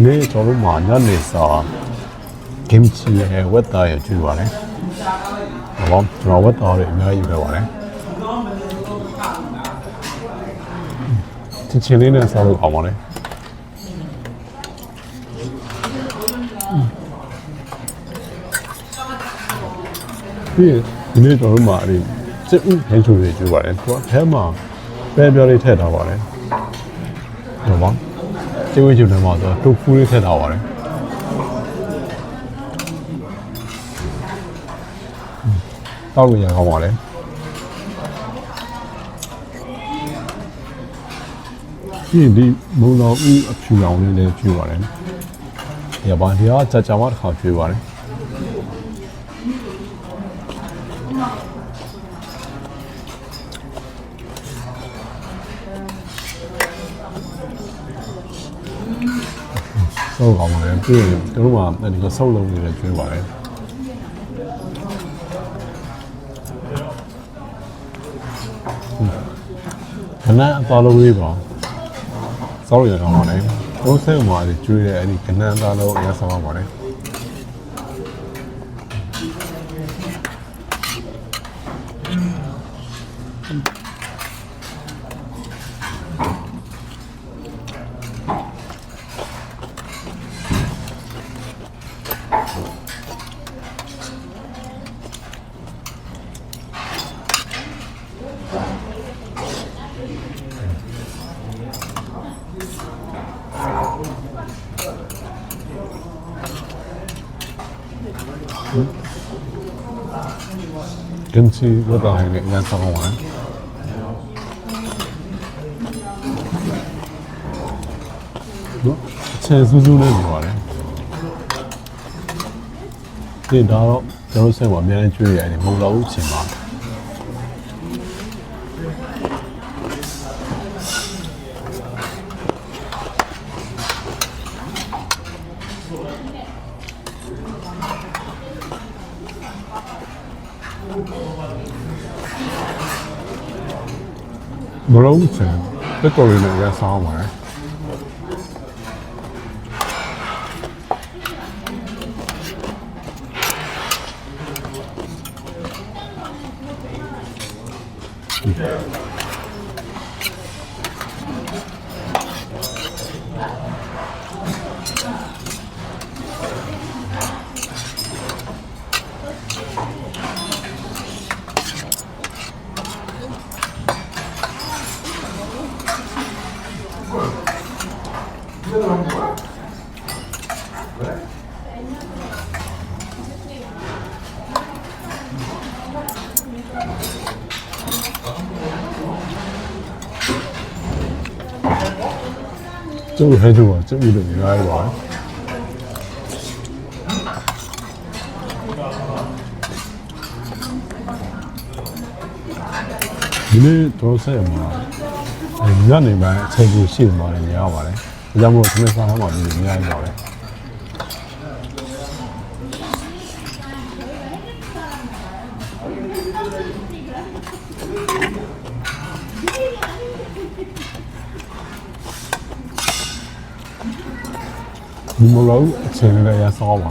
ဒီနေ့ကျွန်တော်တို့မှာညနေစာကင်ချီရဲ့ဝက်သားရဲ့ကျွေးပါတယ်။ဟောကျွန်တော်ဝက်သားတွေအများကြီးပဲပါတယ်။ချင်းချင်းလေးနဲ့စားလို့အောင်ပါလေ။ဒီဒီနေ့ကျွန်တော်တို့မှာအဲ့ဒီစစ်ဥဟင်းချိုတွေကျွေးပါတယ်။သူကအဲမှာပဲပြောလေးထည့်ထားပါတယ်။ဟုတ်ပါ ကျေးဝေးချူထဲမှာဆိုတော့တူဖူးလေးထည့်ထားပါတယ်တောက်လို့ရအောင်ပါလေဒီဒီမုံတော်ဦးအဖြူအောင်လေးလည်းကျွေးပါတယ်။ရပါဒီကကြာကြာမှတစ်ခါကျွေးပါတယ်။ စောက်ကောင်းပါလေ။ပြီးရင်တို့ကအဲ့ဒီကဆောက်လုံးလေးလည်းကျွေးပါတယ်။ခဏအပါလုံးလေးပါ။စောက်ရအောင်ပါလေ။တို့စိတ်မှာလေကျွေးတဲ့အဲ့ဒီကနန်းသားလုံးအရင်ဆောက်ပါလေ။跟 Can see what I have in that one. No, it's a Zulu name, right? ဒီဒါတော့ကျွန်တော်တို့ဆက်ပါအများကြီးကျွေးရတယ်မဟုတ်တော့ဘူးအချိန်ပါ မလုံးချင်တက်တော်ရင်း နဲ့ရဆောင်းပါတယ်ကျုပ်ဟဲ့ကျုပ်ကကျုပ်ပြီးလို့များရပါတယ်ဒီနေ့တော့ဆက်ရမှာအဲညနေပိုင်းအချိန်ကြီးရှိနေပါတယ်များပါတယ်ဒါကြောင့်မို့သမီးစားဟောင်းမှာဒီလိုများရပါတယ် 你冇諗前你嘅沙圍。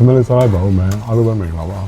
ဒီမလေးစားလိုက်ပါဦးမယ်အားလုံးပဲမင်္ဂလာပါ